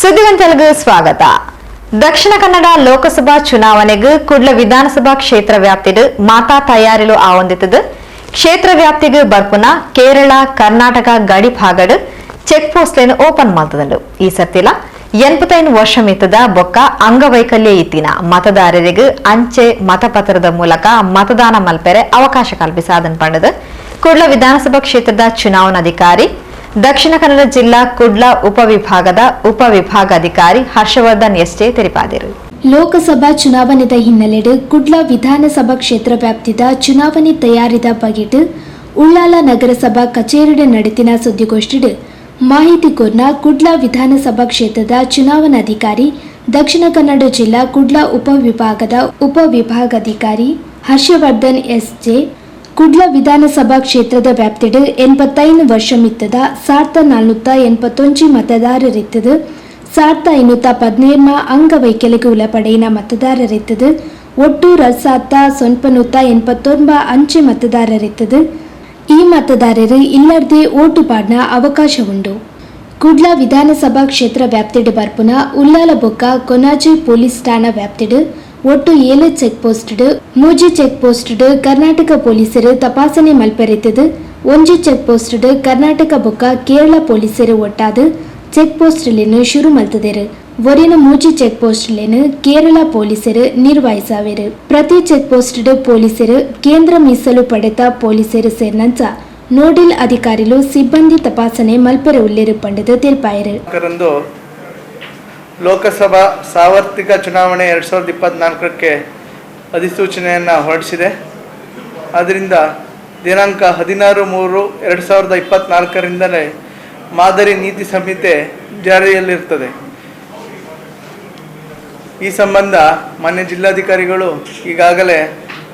ಸುದ್ದಿವಂತರಿಗೂ ಸ್ವಾಗತ. ದಕ್ಷಿಣ ಕನ್ನಡ ಲೋಕಸಭಾ ಚುನಾವಣೆಗೆ ಕುಡ್ಲ ವಿಧಾನಸಭಾ ಕ್ಷೇತ್ರ ವ್ಯಾಪ್ತಿಡು ಮಾತಾ ತಯಾರಿಲು ಆವಂದಿತದ ಕ್ಷೇತ್ರ ವ್ಯಾಪ್ತಿಗೆ ಬರ್ಪುನ ಕೇರಳ, ಕರ್ನಾಟಕ, ಗಡಿ ಭಾಗಡು ಚೆಕ್ ಪೋಸ್ಟ್ಲೇನು ಓಪನ್ ಮಾಡ್ತದಲು ಈ ಸರ್ತಿಲ ಎನ್ಪತ್ತೈದು ವರ್ಷ ಮಿತ್ತದ ಬೊಕ್ಕ ಅಂಗವೈಕಲ್ಯ ಇತ್ತಿನ ಮತದಾರರಿಗೆ ಅಂಚೆ ಮತಪತ್ರದ ಮೂಲಕ ಮತದಾನ ಮಲ್ಪೆರೆ ಅವಕಾಶ ಕಲ್ಪಿಸಾದನ್ ಪಂಡದು ಕುಡ್ಲ ವಿಧಾನಸಭಾ ಕ್ಷೇತ್ರದ ಚುನಾವಣಾಧಿಕಾರಿ ದಕ್ಷಿಣ ಕನ್ನಡ ಜಿಲ್ಲಾ ಕುಡ್ಲಾ ಉಪವಿಭಾಗದ ಉಪವಿಭಾಗಾಧಿಕಾರಿ ಹರ್ಷವರ್ಧನ್ ಎಸ್ಟೇ ತಿಳಿಪಾದರು. ಲೋಕಸಭಾ ಚುನಾವಣೆದ ಹಿನ್ನೆಲೆಡು ಕುಡ್ಲ ವಿಧಾನಸಭಾ ಕ್ಷೇತ್ರ ವ್ಯಾಪ್ತಿದ ಚುನಾವಣೆ ತಯಾರಿದ ಬಗೆಟ್ ಉಳ್ಳಾಲ ನಗರಸಭಾ ಕಚೇರಿಡ ನಡೆತಿನ ಸುದ್ದಿಗೋಷ್ಠಿಡು ಮಾಹಿತಿ ಕೋರ್ನ ಕುಡ್ಲ ವಿಧಾನಸಭಾ ಕ್ಷೇತ್ರದ ಚುನಾವಣಾಧಿಕಾರಿ, ದಕ್ಷಿಣ ಕನ್ನಡ ಜಿಲ್ಲಾ ಕುಡ್ಲಾ ಉಪವಿಭಾಗದ ಉಪವಿಭಾಗಾಧಿಕಾರಿ ಹರ್ಷವರ್ಧನ್ ಎಸ್ ಜೆ ಕುಡ್ಲ ವಿಧಾನಸಭಾ ಕ್ಷೇತ್ರದ ವ್ಯಾಪ್ತಿಡು ಎಂಬತ್ತೈದು ವರ್ಷ ಮಿತ್ತದ ಸಾರ್ಥ ನಾಲ್ನೂತ್ತ ಎನ್ಪತ್ತೊಂಜಿ ಮತದಾರರಿತ್ತದು ಸಾವಿರದ ಐನೂತ್ತ ಪದಿನೇರ್ನ ಅಂಗವೈಕಲ್ಯಕ್ಕೆ ಉಳಪಡೆಯಿನ ಮತದಾರರಿತ್ತದು ಒಟ್ಟು ರಸಾತ್ತ ಸೊನ್ಪನೂತ್ತ ಎನ್ಪತ್ತೊಂಬ ಅಂಚೆ ಮತದಾರರಿತ್ತದು ಈ ಮತದಾರರು ಇಲ್ಲರ್ದೇ ಓಟು ಪಾಡ್ನ ಅವಕಾಶ ಉಂಡು ಕುಡ್ಲ ವಿಧಾನಸಭಾ ಕ್ಷೇತ್ರ ವ್ಯಾಪ್ತಿಡು ಬರ್ಪುನ ಉಲ್ಲಾಲ ಬೊಕ್ಕ ಕೊನಾಜಿ ಪೊಲೀಸ್ ಠಾಣಾ ವ್ಯಾಪ್ತಿಡು ಒಟ್ಟು ಏಳು ಚೆಕ್ ಪೋಸ್ಟ್ಡು ಮೂಜಿ ಚೆಕ್ ಪೋಸ್ಟ್ಡು ಕರ್ನಾಟಕ ಪೊಲೀಸರು ತಪಾಸಣೆ ಮಲ್ಪೆರೆತದು ಒಂಜಿ ಚೆಕ್ ಪೋಸ್ಟ್ಡು ಕರ್ನಾಟಕ ಬೊಕ್ಕ ಕೇರಳ ಪೊಲೀಸರು ಒಟ್ಟಾದು ಚೆಕ್ ಪೋಸ್ಟ್ಲೇನು ಶುರು ಮಲ್ತದೆರು. ಒರಿನ ಮೂಜಿ ಚೆಕ್ ಪೋಸ್ಟ್ಲೇನು ಕೇರಳ ಪೊಲೀಸರು ನಿರ್ವಹಿಸಾವೆರು. ಪ್ರತಿ ಚೆಕ್ ಪೋಸ್ಟ್ಡು ಪೊಲೀಸರು ಕೇಂದ್ರ ಮೀಸಲು ಪಡೆದ ಪೊಲೀಸರು ಸೇರಿನಂಚ ನೋಡಿಲ್ ಅಧಿಕಾರಿಲು ಸಿಬ್ಬಂದಿ ತಪಾಸಣೆ ಮಲ್ಪೆರೆ ಉಲ್ಲೇರು ಪಂಡದು ತಿಳಿಪಾಯರು ಲೋಕಸಭಾ ಸಾರ್ವತ್ರಿಕ ಚುನಾವಣೆ ಎರಡು ಸಾವಿರದ ಇಪ್ಪತ್ತ್ನಾಲ್ಕಕ್ಕೆ ಅಧಿಸೂಚನೆಯನ್ನು ಹೊರಡಿಸಿದೆ. ಆದ್ದರಿಂದ ದಿನಾಂಕ ಹದಿನಾರು ಮೂರು ಎರಡು ಸಾವಿರದ ಇಪ್ಪತ್ತ್ನಾಲ್ಕರಿಂದಲೇ ಮಾದರಿ ನೀತಿ ಸಂಹಿತೆ ಜಾರಿಯಲ್ಲಿರ್ತದೆ ಈ ಸಂಬಂಧ ಮಾನ್ಯ ಜಿಲ್ಲಾಧಿಕಾರಿಗಳು ಈಗಾಗಲೇ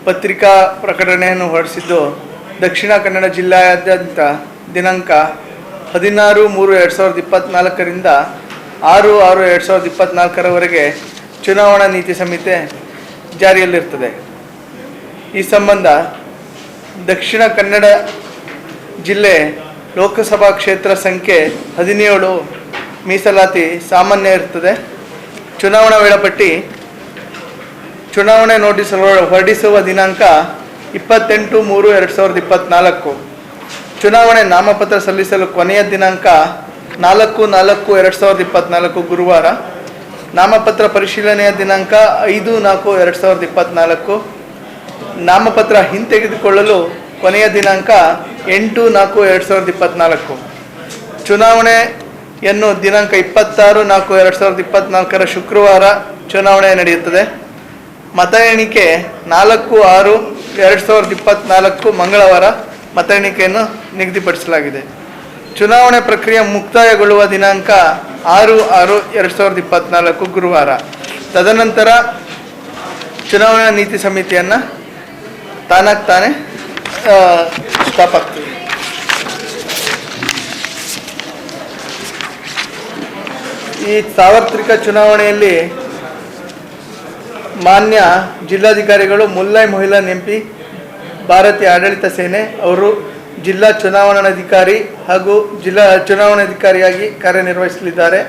ಪತ್ರಿಕಾ ಪ್ರಕಟಣೆಯನ್ನು ಹೊರಡಿಸಿದ್ದು, ದಕ್ಷಿಣ ಕನ್ನಡ ಜಿಲ್ಲೆಯಾದ್ಯಂತ ದಿನಾಂಕ ಹದಿನಾರು ಮೂರು ಎರಡು ಸಾವಿರದ ಇಪ್ಪತ್ತ್ನಾಲ್ಕರಿಂದ ಆರು ಆರು ಎರಡು ಸಾವಿರದ ಇಪ್ಪತ್ತ್ನಾಲ್ಕರವರೆಗೆ ಚುನಾವಣಾ ನೀತಿ ಸಂಹಿತೆ ಜಾರಿಯಲ್ಲಿರ್ತದೆ. ಈ ಸಂಬಂಧ ದಕ್ಷಿಣ ಕನ್ನಡ ಜಿಲ್ಲೆ ಲೋಕಸಭಾ ಕ್ಷೇತ್ರ ಸಂಖ್ಯೆ ಹದಿನೇಳು ಮೀಸಲಾತಿ ಸಾಮಾನ್ಯ ಇರ್ತದೆ. ಚುನಾವಣಾ ವೇಳಾಪಟ್ಟಿ, ಚುನಾವಣೆ ನೋಟಿಸ್ ಹೊರ- ಹೊರಡಿಸುವ ದಿನಾಂಕ ಇಪ್ಪತ್ತೆಂಟು ಮೂರು ಎರಡು ಸಾವಿರದ ಇಪ್ಪತ್ತ್ನಾಲ್ಕು ಚುನಾವಣೆ ನಾಮಪತ್ರ ಸಲ್ಲಿಸಲು ಕೊನೆಯ ದಿನಾಂಕ ನಾಲ್ಕು ನಾಲ್ಕು, ಎರಡು ಸಾವಿರದ ಇಪ್ಪತ್ತ್ನಾಲ್ಕು ಗುರುವಾರ ನಾಮಪತ್ರ ಪರಿಶೀಲನೆಯ ದಿನಾಂಕ ಐದು, ನಾಲ್ಕು, ಎರಡು ಸಾವಿರದ ಇಪ್ಪತ್ತ್ನಾಲ್ಕು ನಾಮಪತ್ರ ಹಿಂತೆಗೆದುಕೊಳ್ಳಲು ಕೊನೆಯ ದಿನಾಂಕ ಎಂಟು, ನಾಲ್ಕು, ಎರಡು ಸಾವಿರದ ಇಪ್ಪತ್ತ್ನಾಲ್ಕು ಚುನಾವಣೆಯನ್ನು ದಿನಾಂಕ ಇಪ್ಪತ್ತಾರು, ನಾಲ್ಕು, ಎರಡು ಸಾವಿರದ ಇಪ್ಪತ್ತ್ನಾಲ್ಕರ ಶುಕ್ರವಾರ ಚುನಾವಣೆ ನಡೆಯುತ್ತದೆ. ಮತ ಎಣಿಕೆ ನಾಲ್ಕು, ಆರು, ಎರಡು ಸಾವಿರದ ಇಪ್ಪತ್ತ್ನಾಲ್ಕು ಮಂಗಳವಾರ ಮತ ಎಣಿಕೆಯನ್ನು ನಿಗದಿಪಡಿಸಲಾಗಿದೆ. ಚುನಾವಣೆ ಪ್ರಕ್ರಿಯೆ ಮುಕ್ತಾಯಗೊಳ್ಳುವ ದಿನಾಂಕ ಆರು ಆರು ಎರಡು ಸಾವಿರದ ಇಪ್ಪತ್ತ್ನಾಲ್ಕು ಗುರುವಾರ. ತದನಂತರ ಚುನಾವಣಾ ನೀತಿ ಸಮಿತಿಯನ್ನು ತಾನಾಗಿ ತಾನೇ ಸ್ಟಾಪ್ ಈ ಸಾರ್ವತ್ರಿಕ ಚುನಾವಣೆಯಲ್ಲಿ ಮಾನ್ಯ ಜಿಲ್ಲಾಧಿಕಾರಿಗಳು ಮುಲ್ಲೈ ಮೊಹಿಲಾನ್ ಎಂ ಪಿ ಭಾರತೀಯ ಆಡಳಿತ ಸೇನೆ, ಅವರು ಜಿಲ್ಲಾ ಚುನಾವಣಾಧಿಕಾರಿ ಹಾಗೂ ಜಿಲ್ಲಾ ಚುನಾವಣಾಧಿಕಾರಿಯಾಗಿ ಕಾರ್ಯನಿರ್ವಹಿಸಲಿದ್ದಾರೆ.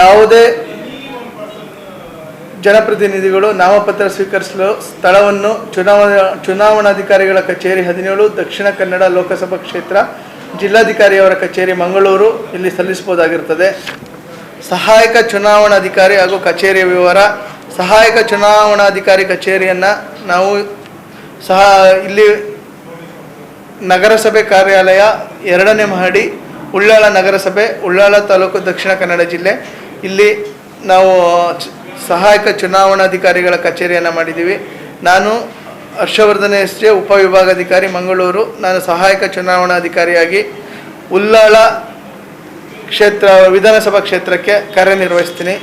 ಯಾವುದೇ ಜನಪ್ರತಿನಿಧಿಗಳು ನಾಮಪತ್ರ ಸ್ವೀಕರಿಸಲು ಸ್ಥಳವನ್ನು ಚುನಾವಣಾ, ಚುನಾವಣಾಧಿಕಾರಿಗಳ ಕಚೇರಿ ಹದಿನೇಳು, ದಕ್ಷಿಣ ಕನ್ನಡ ಲೋಕಸಭಾ ಕ್ಷೇತ್ರ, ಜಿಲ್ಲಾಧಿಕಾರಿಯವರ ಕಚೇರಿ ಮಂಗಳೂರು ಇಲ್ಲಿ ಸಲ್ಲಿಸಬಹುದಾಗಿರುತ್ತದೆ. ಸಹಾಯಕ ಚುನಾವಣಾಧಿಕಾರಿ ಹಾಗೂ ಕಚೇರಿಯ ವಿವರ, ಸಹಾಯಕ ಚುನಾವಣಾಧಿಕಾರಿ ಕಚೇರಿಯನ್ನು ನಾವು ಸಹ ಇಲ್ಲಿ ನಗರಸಭೆ ಕಾರ್ಯಾಲಯ ಎರಡನೇ ಮಹಡಿ ಉಳ್ಳಾಳ ನಗರಸಭೆ ಉಳ್ಳಾಳ ತಾಲೂಕು ದಕ್ಷಿಣ ಕನ್ನಡ ಜಿಲ್ಲೆ. ಇಲ್ಲಿ ನಾವು ಸಹಾಯಕ ಚುನಾವಣಾಧಿಕಾರಿಗಳ ಕಚೇರಿಯನ್ನು ಮಾಡಿದ್ದೀವಿ ನಾನು ಹರ್ಷವರ್ಧನ ಎಸ್ ಜೆ ಉಪವಿಭಾಗಾಧಿಕಾರಿ ಮಂಗಳೂರು. ನಾನು ಸಹಾಯಕ ಚುನಾವಣಾಧಿಕಾರಿಯಾಗಿ ಉಳ್ಳಾಳ ಕ್ಷೇತ್ರ, ವಿಧಾನಸಭಾ ಕ್ಷೇತ್ರಕ್ಕೆ ಕಾರ್ಯನಿರ್ವಹಿಸ್ತೀನಿ.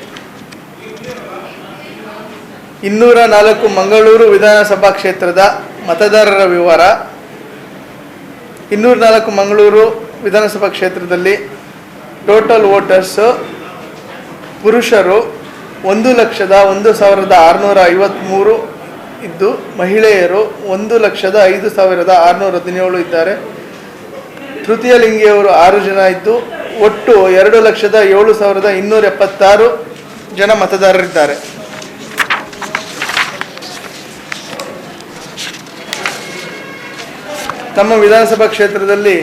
ಇನ್ನೂರ ನಾಲ್ಕು ಮಂಗಳೂರು ವಿಧಾನಸಭಾ ಕ್ಷೇತ್ರದ ಮತದಾರರ ವಿವರ. ಇನ್ನೂರ ನಾಲ್ಕು ಮಂಗಳೂರು ವಿಧಾನಸಭಾ ಕ್ಷೇತ್ರದಲ್ಲಿ ಟೋಟಲ್ ವೋಟರ್ಸು ಪುರುಷರು ಒಂದು ಲಕ್ಷದ ಒಂದು ಸಾವಿರದ ಆರುನೂರ ಐವತ್ತ್ಮೂರು ಇದ್ದು ಮಹಿಳೆಯರು ಒಂದು ಲಕ್ಷದ ಐದು ಸಾವಿರದ ಆರುನೂರ ಹದಿನೇಳು ಇದ್ದಾರೆ. ತೃತೀಯ ಲಿಂಗಿಯವರು ಆರು ಜನ ಇದ್ದು ಒಟ್ಟು ಎರಡು ಲಕ್ಷದ ಏಳು ಸಾವಿರದ ಇನ್ನೂರ ಎಪ್ಪತ್ತಾರು ಜನ ಮತದಾರರಿದ್ದಾರೆ. ನಮ್ಮ ವಿಧಾನಸಭಾ ಕ್ಷೇತ್ರದಲ್ಲಿ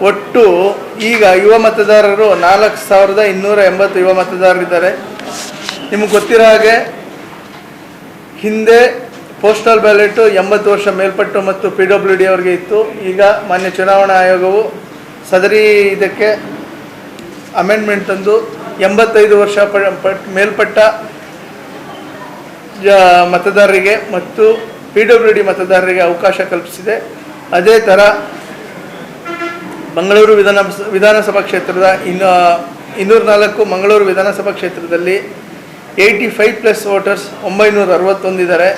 ಒಟ್ಟು ಈಗ ಯುವ ಮತದಾರರು ನಾಲ್ಕು ಸಾವಿರದ ಇನ್ನೂರ ಎಂಬತ್ತು ಯುವ ಮತದಾರರಿದ್ದಾರೆ. ನಿಮಗೆ ಗೊತ್ತಿರೋ ಹಾಗೆ ಹಿಂದೆ ಪೋಸ್ಟಲ್ ಬ್ಯಾಲೆಟು ಎಂಬತ್ತು ವರ್ಷ ಮೇಲ್ಪಟ್ಟು ಮತ್ತು ಪಿ ಡಬ್ಲ್ಯೂ ಡಿ ಅವರಿಗೆ ಇತ್ತು. ಈಗ ಮಾನ್ಯ ಚುನಾವಣಾ ಆಯೋಗವು ಸದರಿ ಇದಕ್ಕೆ ಅಮೆಂಡ್ಮೆಂಟ್ ತಂದು ಎಂಬತ್ತೈದು ವರ್ಷ ಪ- ಪಟ್ ಮೇಲ್ಪಟ್ಟ ಮತದಾರರಿಗೆ ಮತ್ತು ಪಿ ಡಬ್ಲ್ಯೂ ಡಿ ಮತದಾರರಿಗೆ ಅವಕಾಶ ಕಲ್ಪಿಸಿದೆ. ಅದೇ ಥರ ಮಂಗಳೂರು ವಿಧಾನ ವಿಧಾನಸಭಾ ಕ್ಷೇತ್ರದ ಇನ್ನು ಇನ್ನೂರ ನಾಲ್ಕು ಮಂಗಳೂರು ವಿಧಾನಸಭಾ ಕ್ಷೇತ್ರದಲ್ಲಿ ಏಯ್ಟಿ ಫೈವ್ ಪ್ಲಸ್ ವೋಟರ್ಸ್ ಒಂಬೈನೂರ ಅರವತ್ತೊಂದಿದ್ದಾರೆ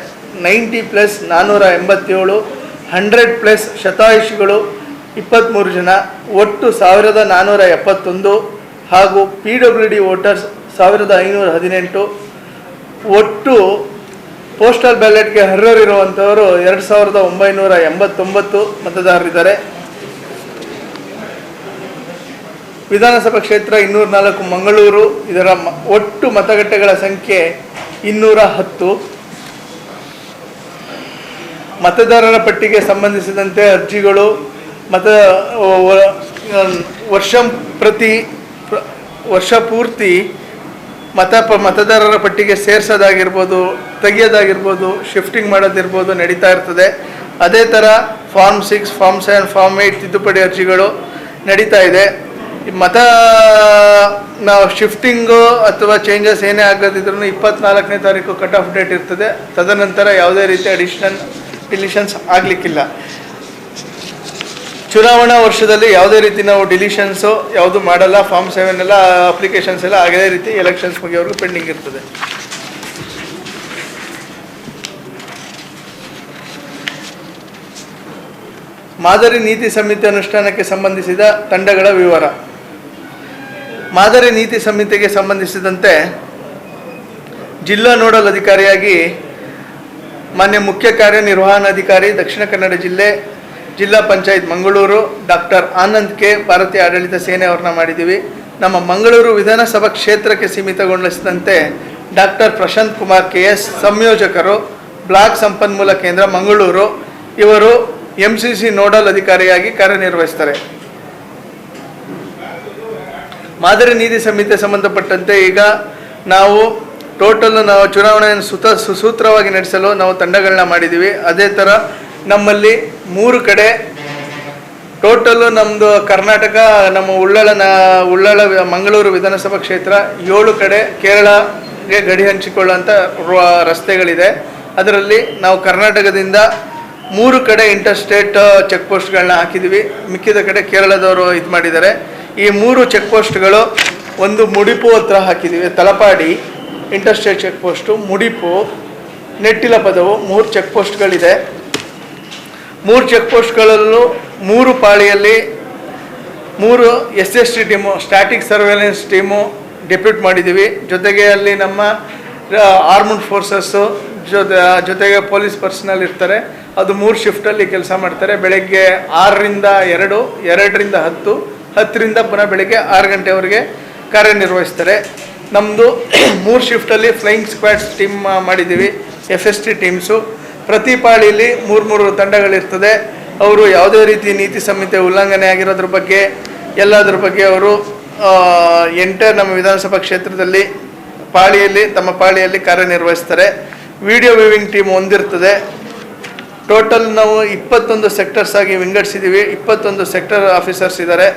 ನೈಂಟಿ ಪ್ಲಸ್ ನಾನ್ನೂರ ಎಂಬತ್ತೇಳು. ಹಂಡ್ರೆಡ್ ಪ್ಲಸ್ ಶತಾಯುಷಿಗಳು ಇಪ್ಪತ್ತ್ಮೂರು ಜನ. ಒಟ್ಟು ಸಾವಿರದ ನಾನ್ನೂರ ಎಪ್ಪತ್ತೊಂದು ಹಾಗೂ ಪಿ ಡಬ್ಲ್ಯೂ ಡಿ ವೋಟರ್ಸ್ ಸಾವಿರದ ಐನೂರ ಹದಿನೆಂಟು. ಒಟ್ಟು ಪೋಸ್ಟಲ್ ಬ್ಯಾಲೆಟ್ಗೆ ಅರ್ಹರಿರುವಂಥವರು ಎರಡು ಸಾವಿರದ ಒಂಬೈನೂರ ಎಂಬತ್ತೊಂಬತ್ತು ಮತದಾರರಿದ್ದಾರೆ. ವಿಧಾನಸಭಾ ಕ್ಷೇತ್ರ ಇನ್ನೂರ ನಾಲ್ಕು ಮಂಗಳೂರು, ಇದರ ಒಟ್ಟು ಮತಗಟ್ಟೆಗಳ ಸಂಖ್ಯೆ ಇನ್ನೂರ ಹತ್ತು. ಮತದಾರರ ಪಟ್ಟಿಗೆ ಸಂಬಂಧಿಸಿದಂತೆ ಅರ್ಜಿಗಳು ಮತ ವರ್ಷ ಪ್ರತಿ ವರ್ಷ ಪೂರ್ತಿ ಮತ ಪ, ಮತದಾರರ ಪಟ್ಟಿಗೆ ಸೇರಿಸೋದಾಗಿರ್ಬೋದು, ತೆಗೆಯೋದಾಗಿರ್ಬೋದು ಶಿಫ್ಟಿಂಗ್ ಮಾಡೋದಿರ್ಬೋದು ನಡೀತಾ ಇರ್ತದೆ. ಅದೇ ಥರ form six form seven form eight ತಿದ್ದುಪಡಿ ಅರ್ಜಿಗಳು ನಡೀತಾ ಇದೆ. ಮತ ನಾವು ಶಿಫ್ಟಿಂಗು ಅಥವಾ ಚೇಂಜಸ್ ಏನೇ ಆಗೋದಿದ್ರು ಇಪ್ಪತ್ನಾಲ್ಕನೇ ತಾರೀಕು ಕಟ್ ಆಫ್ ಡೇಟ್ ಇರ್ತದೆ. ತದನಂತರ ಯಾವುದೇ ರೀತಿ ಅಡಿಷನಲ್ ಡಿಲಿಷನ್ಸ್ ಆಗಲಿಕ್ಕಿಲ್ಲ. ಚುನಾವಣಾ ವರ್ಷದಲ್ಲಿ ಯಾವುದೇ ರೀತಿ ನಾವು ಡಿಲಿಷನ್ಸು ಯಾವುದು ಮಾಡಲ್ಲ ಫಾರ್ಮ್ ಸೆವೆನ್ ಎಲ್ಲ ಅಪ್ಲಿಕೇಶನ್ಸ್ ಎಲ್ಲ ಅದೇ ರೀತಿ ಎಲೆಕ್ಷನ್ಸ್ ಮುಗಿಯೋವರೆಗೂ ಪೆಂಡಿಂಗ್ ಇರ್ತದೆ. ಮಾದರಿ ನೀತಿ ಸಂಹಿತೆ ಅನುಷ್ಠಾನಕ್ಕೆ ಸಂಬಂಧಿಸಿದ ತಂಡಗಳ ವಿವರ. ಮಾದರಿ ನೀತಿ ಸಂಹಿತೆಗೆ ಸಂಬಂಧಿಸಿದಂತೆ ಜಿಲ್ಲಾ ನೋಡಲ್ ಅಧಿಕಾರಿಯಾಗಿ ಮಾನ್ಯ ಮುಖ್ಯ ಕಾರ್ಯನಿರ್ವಹಣಾಧಿಕಾರಿ, ದಕ್ಷಿಣ ಕನ್ನಡ ಜಿಲ್ಲೆ ಜಿಲ್ಲಾ ಪಂಚಾಯತ್ ಮಂಗಳೂರು ಡಾಕ್ಟರ್ ಆನಂದ್ ಕೆ ಭಾರತೀಯ ಆಡಳಿತ ಸೇನೆ ಅವ್ರನ್ನ ಮಾಡಿದ್ದೀವಿ. ನಮ್ಮ ಮಂಗಳೂರು ವಿಧಾನಸಭಾ ಕ್ಷೇತ್ರಕ್ಕೆ ಸೀಮಿತಗೊಳಿಸಿದಂತೆ doctor Prashanth Kumar K S ಸಂಯೋಜಕರು, block ಸಂಪನ್ಮೂಲ ಕೇಂದ್ರ ಮಂಗಳೂರು, ಇವರು ಎಂ ಸಿ ಸಿ ನೋಡಲ್ ಅಧಿಕಾರಿಯಾಗಿ ಕಾರ್ಯನಿರ್ವಹಿಸ್ತಾರೆ. ಮಾದರಿ ನೀತಿ ಸಂಹಿತೆ ಸಂಬಂಧಪಟ್ಟಂತೆ ಈಗ ನಾವು ಟೋಟಲ್ ನಾವು ಚುನಾವಣೆಯನ್ನು ಸುತ ಸುಸೂತ್ರವಾಗಿ ನಡೆಸಲು ನಾವು ತಂಡಗಳನ್ನ ಮಾಡಿದ್ದೀವಿ. ಅದೇ ಥರ ನಮ್ಮಲ್ಲಿ ಮೂರು ಕಡೆ. ಟೋಟಲ್ ನಮ್ಮದು ಕರ್ನಾಟಕ, ನಮ್ಮ ಉಳ್ಳಳ ನ ಉಳ್ಳಳ ಮಂಗಳೂರು ವಿಧಾನಸಭಾ ಕ್ಷೇತ್ರ ಏಳು ಕಡೆ ಕೇರಳಗೆ ಗಡಿ ಹಂಚಿಕೊಳ್ಳುವಂಥ ರಸ್ತೆಗಳಿದೆ. ಅದರಲ್ಲಿ ನಾವು ಕರ್ನಾಟಕದಿಂದ ಮೂರು ಕಡೆ ಇಂಟರ್ ಸ್ಟೇಟ್ ಚೆಕ್ ಪೋಸ್ಟ್ಗಳನ್ನ ಹಾಕಿದ್ದೀವಿ ಮಿಕ್ಕಿದ ಕಡೆ ಕೇರಳದವರು ಇದು ಮಾಡಿದ್ದಾರೆ. ಈ ಮೂರು ಚೆಕ್ ಪೋಸ್ಟ್ಗಳು ಒಂದು ಮುಡಿಪು ಹತ್ರ ಹಾಕಿದ್ದೀವಿ Talapady interstate check post Mudipu, Nettila Padavu ಮೂರು ಚೆಕ್ ಪೋಸ್ಟ್ಗಳಿದೆ ಮೂರು ಚೆಕ್ ಪೋಸ್ಟ್ಗಳಲ್ಲೂ ಮೂರು ಪಾಳಿಯಲ್ಲಿ ಮೂರು S S T team static surveillance team depute ಮಾಡಿದ್ದೀವಿ. ಜೊತೆಗೆ ಅಲ್ಲಿ ನಮ್ಮ ಆರ್ಮಡ್ ಫೋರ್ಸಸ್ಸು ಜೊತೆ ಜೊತೆಗೆ ಪೊಲೀಸ್ ಪರ್ಸನಲ್ ಇರ್ತಾರೆ. ಅದು ಮೂರು ಶಿಫ್ಟಲ್ಲಿ ಕೆಲಸ ಮಾಡ್ತಾರೆ. ಬೆಳಗ್ಗೆ ಆರರಿಂದ ಎರಡು, ಎರಡರಿಂದ ಹತ್ತು, ಹತ್ತರಿಂದ ಪುನಃ ಬೆಳಗ್ಗೆ ಆರು ಗಂಟೆವರೆಗೆ ಕಾರ್ಯನಿರ್ವಹಿಸ್ತಾರೆ. ನಮ್ಮದು ಮೂರು ಶಿಫ್ಟಲ್ಲಿ ಫ್ಲೈಯಿಂಗ್ ಸ್ಕ್ವಾಡ್ಸ್ ಟೀಮ್ ಮಾಡಿದ್ದೀವಿ. ಎಫ್ ಎಸ್ ಟಿ ಟೀಮ್ಸು ಪ್ರತಿ ಪಾಳಿಯಲ್ಲಿ ಮೂರು ಮೂರು ತಂಡಗಳಿರ್ತದೆ. ಅವರು ಯಾವುದೇ ರೀತಿ ನೀತಿ ಸಂಹಿತೆ ಉಲ್ಲಂಘನೆ ಆಗಿರೋದ್ರ ಬಗ್ಗೆ, ಎಲ್ಲದ್ರ ಬಗ್ಗೆ ಅವರು ಎಂಟರ್ ನಮ್ಮ ವಿಧಾನಸಭಾ ಕ್ಷೇತ್ರದಲ್ಲಿ ಪಾಳಿಯಲ್ಲಿ, ತಮ್ಮ ಪಾಳಿಯಲ್ಲಿ ಕಾರ್ಯನಿರ್ವಹಿಸ್ತಾರೆ. ವಿಡಿಯೋ ವಿವಿಂಗ್ ಟೀಮ್ ಹೊಂದಿರ್ತದೆ ಟೋಟಲ್ ನಾವು ಇಪ್ಪತ್ತೊಂದು ಸೆಕ್ಟರ್ಸ್ ಆಗಿ ವಿಂಗಡಿಸಿದ್ದೀವಿ ಇಪ್ಪತ್ತೊಂದು ಸೆಕ್ಟರ್ ಆಫೀಸರ್ಸ್ ಇದ್ದಾರೆ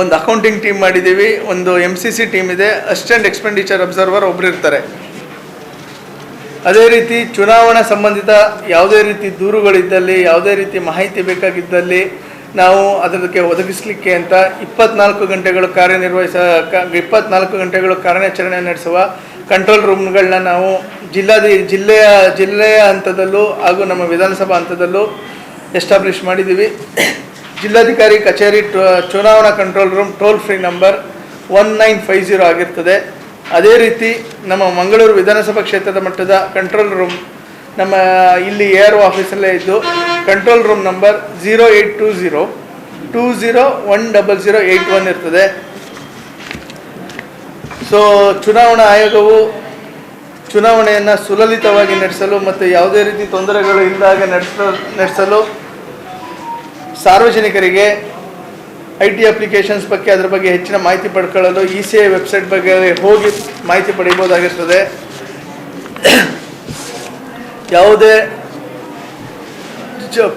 ಒಂದು ಅಕೌಂಟಿಂಗ್ ಟೀಮ್ ಮಾಡಿದ್ದೀವಿ ಒಂದು ಎಂ ಸಿ ಸಿ ಟೀಮ್ ಇದೆ. ಅಸಿಸ್ಟೆಂಟ್ ಎಕ್ಸ್ಪೆಂಡಿಚರ್ ಅಬ್ಸರ್ವರ್ ಒಬ್ಬರು ಇರ್ತಾರೆ. ಅದೇ ರೀತಿ ಚುನಾವಣಾ ಸಂಬಂಧಿತ ಯಾವುದೇ ರೀತಿ ದೂರುಗಳಿದ್ದಲ್ಲಿ, ಯಾವುದೇ ರೀತಿ ಮಾಹಿತಿ ಬೇಕಾಗಿದ್ದಲ್ಲಿ ನಾವು ಅದಕ್ಕೆ ಒದಗಿಸಲಿಕ್ಕೆ ಅಂತ ಇಪ್ಪತ್ನಾಲ್ಕು ಗಂಟೆಗಳು ಕಾರ್ಯನಿರ್ವಹಿಸ ಇಪ್ಪತ್ನಾಲ್ಕು ಗಂಟೆಗಳು ಕಾರ್ಯಾಚರಣೆ ನಡೆಸುವ ಕಂಟ್ರೋಲ್ ರೂಮ್ಗಳನ್ನ ನಾವು ಜಿಲ್ಲಾಧಿ ಜಿಲ್ಲೆಯ ಜಿಲ್ಲೆಯ ಹಂತದಲ್ಲೂ ಹಾಗೂ ನಮ್ಮ ವಿಧಾನಸಭಾ ಹಂತದಲ್ಲೂ ಎಸ್ಟಾಬ್ಲಿಷ್ ಮಾಡಿದ್ದೀವಿ. ಜಿಲ್ಲಾಧಿಕಾರಿ ಕಚೇರಿ ಚುನಾವಣಾ control room toll free number one nine five zero ಆಗಿರ್ತದೆ. ಅದೇ ರೀತಿ ನಮ್ಮ ಮಂಗಳೂರು ವಿಧಾನಸಭಾ ಕ್ಷೇತ್ರದ ಮಟ್ಟದ ಕಂಟ್ರೋಲ್ ರೂಮ್ ನಮ್ಮ ಇಲ್ಲಿ ಎ ಆರ್ ಆಫೀಸಲ್ಲೇ ಇದ್ದು control room number zero eight two zero two zero one double zero eight one ಇರ್ತದೆ. ಸೊ ಚುನಾವಣಾ ಆಯೋಗವು ಚುನಾವಣೆಯನ್ನು ಸುಲಲಿತವಾಗಿ ನಡೆಸಲು ಮತ್ತು ಯಾವುದೇ ರೀತಿ ತೊಂದರೆಗಳು ಇಲ್ಲದಾಗ ನಡೆಸಲು ನಡೆಸಲು ಸಾರ್ವಜನಿಕರಿಗೆ ಐ ಟಿ ಅಪ್ಲಿಕೇಶನ್ಸ್ ಬಗ್ಗೆ, ಅದರ ಬಗ್ಗೆ ಹೆಚ್ಚಿನ ಮಾಹಿತಿ ಪಡ್ಕೊಳ್ಳಲು ಇ ಸಿ ಐ ವೆಬ್ಸೈಟ್ ಬಗ್ಗೆ ಹೋಗಿ ಮಾಹಿತಿ ಪಡೆಯಬಹುದಾಗಿರ್ತದೆ ಯಾವುದೇ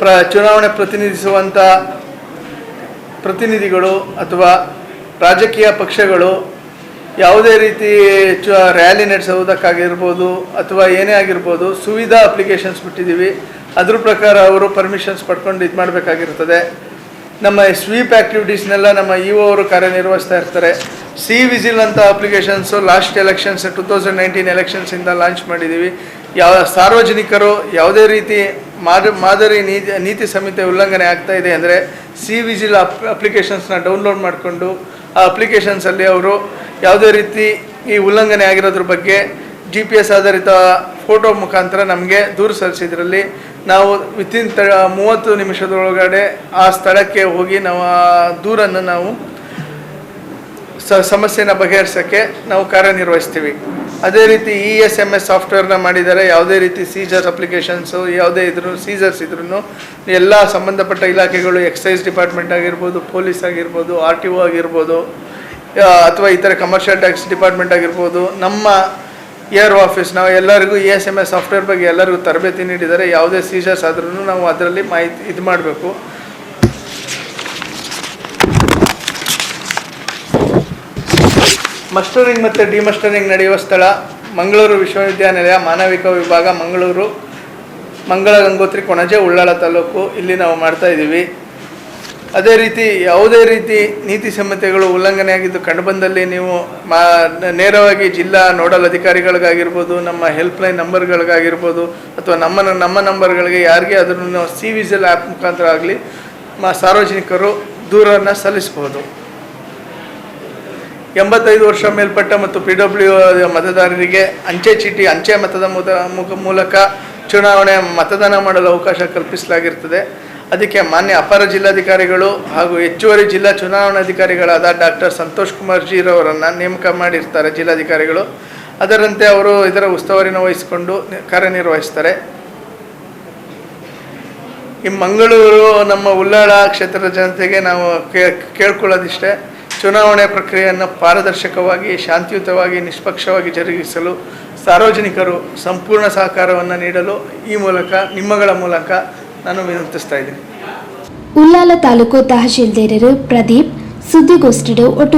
ಪ್ರ, ಚುನಾವಣೆ ಪ್ರತಿನಿಧಿಸುವಂಥ ಪ್ರತಿನಿಧಿಗಳು ಅಥವಾ ರಾಜಕೀಯ ಪಕ್ಷಗಳು ಯಾವುದೇ ರೀತಿ ಚ ರ್ಯಾಲಿ ನಡೆಸುವುದಕ್ಕಾಗಿರ್ಬೋದು ಅಥವಾ ಏನೇ ಆಗಿರ್ಬೋದು ಸುವಿಧಾ ಅಪ್ಲಿಕೇಶನ್ಸ್ ಬಿಟ್ಟಿದ್ದೀವಿ. ಅದ್ರ ಪ್ರಕಾರ ಅವರು ಪರ್ಮಿಷನ್ಸ್ ಪಡ್ಕೊಂಡು ಇದು ಮಾಡಬೇಕಾಗಿರ್ತದೆ ನಮ್ಮ ಸ್ವೀಪ್ ಆ್ಯಕ್ಟಿವಿಟೀಸ್ನೆಲ್ಲ ನಮ್ಮ ಇ ಒ ಅವರು ಕಾರ್ಯನಿರ್ವಹಿಸ್ತಾ ಇರ್ತಾರೆ. ಸಿ ವಿಜಿಲ್ ಅಂತ applications last elections two thousand nineteen ಎಲೆಕ್ಷನ್ಸಿಂದ launch ಮಾಡಿದ್ದೀವಿ ಯಾವ ಸಾರ್ವಜನಿಕರು ಯಾವುದೇ ರೀತಿ ಮಾದ, ಮಾದರಿ ನೀತಿ ನೀತಿ ಸಂಹಿತೆ ಉಲ್ಲಂಘನೆ ಆಗ್ತಾ ಇದೆ ಅಂದರೆ ಸಿ ವಿಜಿಲ್ ಅಪ್ ಅಪ್ಲಿಕೇಶನ್ಸ್ನ ಡೌನ್ಲೋಡ್ ಮಾಡಿಕೊಂಡು ಆ ಅಪ್ಲಿಕೇಶನ್ಸಲ್ಲಿ ಅವರು ಯಾವುದೇ ರೀತಿ ಈ ಉಲ್ಲಂಘನೆ ಆಗಿರೋದ್ರ ಬಗ್ಗೆ ಜಿ ಪಿ ಎಸ್ ಆಧಾರಿತ ಫೋಟೋ ಮುಖಾಂತರ ನಮಗೆ ದೂರು ಸಲ್ಲಿಸಿದ್ರಲ್ಲಿ ನಾವು ವಿತಿನ್ ತ, ಮೂವತ್ತು ನಿಮಿಷದೊಳಗಡೆ ಆ ಸ್ಥಳಕ್ಕೆ ಹೋಗಿ ನಾವು ಆ ದೂರನ್ನು ನಾವು ಸ, ಸಮಸ್ಯೆನ ಬಗೆಹರಿಸೋಕ್ಕೆ ನಾವು ಕಾರ್ಯನಿರ್ವಹಿಸ್ತೀವಿ. ಅದೇ ರೀತಿ ಇ ಎಸ್ ಎಂ ಎಸ್ ಸಾಫ್ಟ್ವೇರ್ನ ಮಾಡಿದ್ದಾರೆ. ಯಾವುದೇ ರೀತಿ ಸೀಜರ್ಸ್ ಅಪ್ಲಿಕೇಶನ್ಸು ಯಾವುದೇ ಇದ್ರೂ ಸೀಜರ್ಸ್ ಇದ್ರೂ ಎಲ್ಲ ಸಂಬಂಧಪಟ್ಟ ಇಲಾಖೆಗಳು ಎಕ್ಸೈಸ್ ಡಿಪಾರ್ಟ್ಮೆಂಟ್ ಆಗಿರ್ಬೋದು ಪೊಲೀಸ್ ಆಗಿರ್ಬೋದು ಆರ್ ಟಿ ಒ ಆಗಿರ್ಬೋದು ಅಥವಾ ಇತರ ಕಮರ್ಷಿಯಲ್ ಟ್ಯಾಕ್ಸ್ ಡಿಪಾರ್ಟ್ಮೆಂಟ್ ಆಗಿರ್ಬೋದು, ನಮ್ಮ ಏರ್ ಆಫೀಸ್ ನಾವು ಎಲ್ಲರಿಗೂ E S M S software ಬಗ್ಗೆ ಎಲ್ಲರಿಗೂ ತರಬೇತಿ ನೀಡಿದರೆ ಯಾವುದೇ ಸೀಜರ್ಸ್ ಆದ್ರೂ ನಾವು ಅದರಲ್ಲಿ ಮಾಹಿತಿ ಇದು ಮಾಡಬೇಕು. ಮಸ್ಟರಿಂಗ್ ಮತ್ತು ಡಿಮಸ್ಟರಿಂಗ್ ನಡೆಯುವ ಸ್ಥಳ, ಮಂಗಳೂರು ವಿಶ್ವವಿದ್ಯಾನಿಲಯ, ಮಾನವಿಕ ವಿಭಾಗ, ಮಂಗಳೂರು ಮಂಗಳ ಗಂಗೋತ್ರಿ ಕೊಣಜೆ ಉಳ್ಳಾಳ ತಾಲೂಕು, ಇಲ್ಲಿ ನಾವು ಮಾಡ್ತಾ ಇದ್ದೀವಿ. ಅದೇ ರೀತಿ ಯಾವುದೇ ರೀತಿ ನೀತಿ ಸಂಹಿತೆಗಳು ಉಲ್ಲಂಘನೆ ಆಗಿದ್ದು ಕಂಡುಬಂದಲ್ಲಿ ನೀವು ಮಾ, ನೇರವಾಗಿ ಜಿಲ್ಲಾ ನೋಡಲ್ ಅಧಿಕಾರಿಗಳಿಗಾಗಿರ್ಬೋದು, ನಮ್ಮ ಹೆಲ್ಪ್ಲೈನ್ ನಂಬರ್ಗಳಿಗಾಗಿರ್ಬೋದು ಅಥವಾ ನಮ್ಮ ನಮ್ಮ ನಂಬರ್ಗಳಿಗೆ ಯಾರಿಗೆ ಅದನ್ನು ಸಿ ವಿಜಿಲ್ ಆ್ಯಪ್ ಮುಖಾಂತರ ಆಗಲಿ, ಮಾ, ಸಾರ್ವಜನಿಕರು ದೂರನ್ನು ಸಲ್ಲಿಸ್ಬೋದು. ಎಂಬತ್ತೈದು ವರ್ಷ ಮೇಲ್ಪಟ್ಟ ಮತ್ತು ಪಿ ಡಬ್ಲ್ಯೂ ಮತದಾರರಿಗೆ ಅಂಚೆ ಚೀಟಿ, ಅಂಚೆ ಮತದ ಮೂಲಕ ಚುನಾವಣೆ ಮತದಾನ ಮಾಡಲು ಅವಕಾಶ ಕಲ್ಪಿಸಲಾಗಿರ್ತದೆ. ಅದಕ್ಕೆ ಮಾನ್ಯ ಅಪರ ಜಿಲ್ಲಾಧಿಕಾರಿಗಳು ಹಾಗೂ ಹೆಚ್ಚುವರಿ ಜಿಲ್ಲಾ ಚುನಾವಣಾಧಿಕಾರಿಗಳಾದ ಡಾಕ್ಟರ್ ಸಂತೋಷ್ ಕುಮಾರ್ ಜೀರವರನ್ನು ನೇಮಕ ಮಾಡಿರ್ತಾರೆ ಜಿಲ್ಲಾಧಿಕಾರಿಗಳು. ಅದರಂತೆ ಅವರು ಇದರ ಉಸ್ತುವಾರಿನ ವಹಿಸಿಕೊಂಡು ಕಾರ್ಯನಿರ್ವಹಿಸ್ತಾರೆ. ಈ ಮಂಗಳೂರು ನಮ್ಮ ಉಳ್ಳಾಳ ಕ್ಷೇತ್ರದ ಜನತೆಗೆ ನಾವು ಕೇಳ್ಕೊಳ್ಳೋದಿಷ್ಟೇ. ಚುನಾವಣೆ ಪ್ರಕ್ರಿಯೆಯನ್ನು ಪಾರದರ್ಶಕವಾಗಿ, ಶಾಂತಿಯುತವಾಗಿ, ನಿಷ್ಪಕ್ಷವಾಗಿ ಜರುಗಿಸಲು ಸಾರ್ವಜನಿಕರು ಸಂಪೂರ್ಣ ಸಹಕಾರವನ್ನು ನೀಡಲು ಈ ಮೂಲಕ, ನಿಮ್ಮಗಳ ಮೂಲಕ ನಾನು ವಿನಂತಿಸ್ತಾ ಇದ್ದೀನಿ. ಉಲ್ಲಾಲ ತಾಲೂಕು ತಹಶೀಲ್ದಾರರು ಪ್ರದೀಪ್ ಸುದ್ದಿಗೋಷ್ಠಿಡು ಒಟ್ಟು